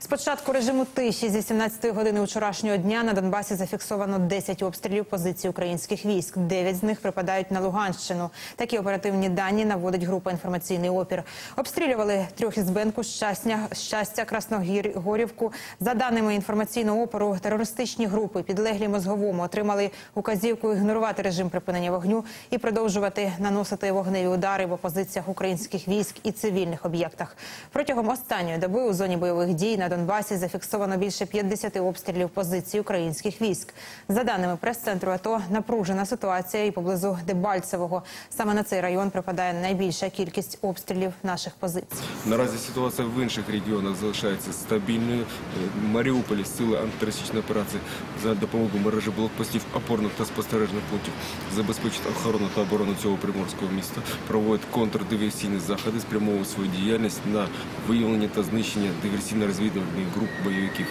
З початку режиму тиші зі 17 години вчорашнього дня на Донбасі зафіксовано 10 обстрілів позицій українських військ. Дев'ять з них припадають на Луганщину. Такі оперативні дані наводить група інформаційний опір. Обстрілювали Трьохізбенку, щастя, щастя, Красногорівку. За даними інформаційного опору, терористичні групи підлеглі мозговому отримали указівку ігнорувати режим припинення вогню і продовжувати наносити вогневі удари по позиціях українських військ і цивільних об'єктах. Протягом останньої доби у зоні бойових дій на Донбасі зафіксовано більше 50 обстрілів позицій українських військ. За даними прес-центру АТО, напружена ситуація і поблизу Дебальцевого. Саме на цей район припадає найбільша кількість обстрілів наших позицій. Наразі ситуація в інших регіонах залишається стабільною. Е, В Маріуполі сили антитерористичної операції за допомогою мережі блокпостів опорних та спостережних пунктів забезпечить охорону та оборону цього приморського міста, проводять контрдиверсійні заходи, спрямовують свою діяльність на виявлення та знищення диверсійно-розвідувальних груп бойовиків.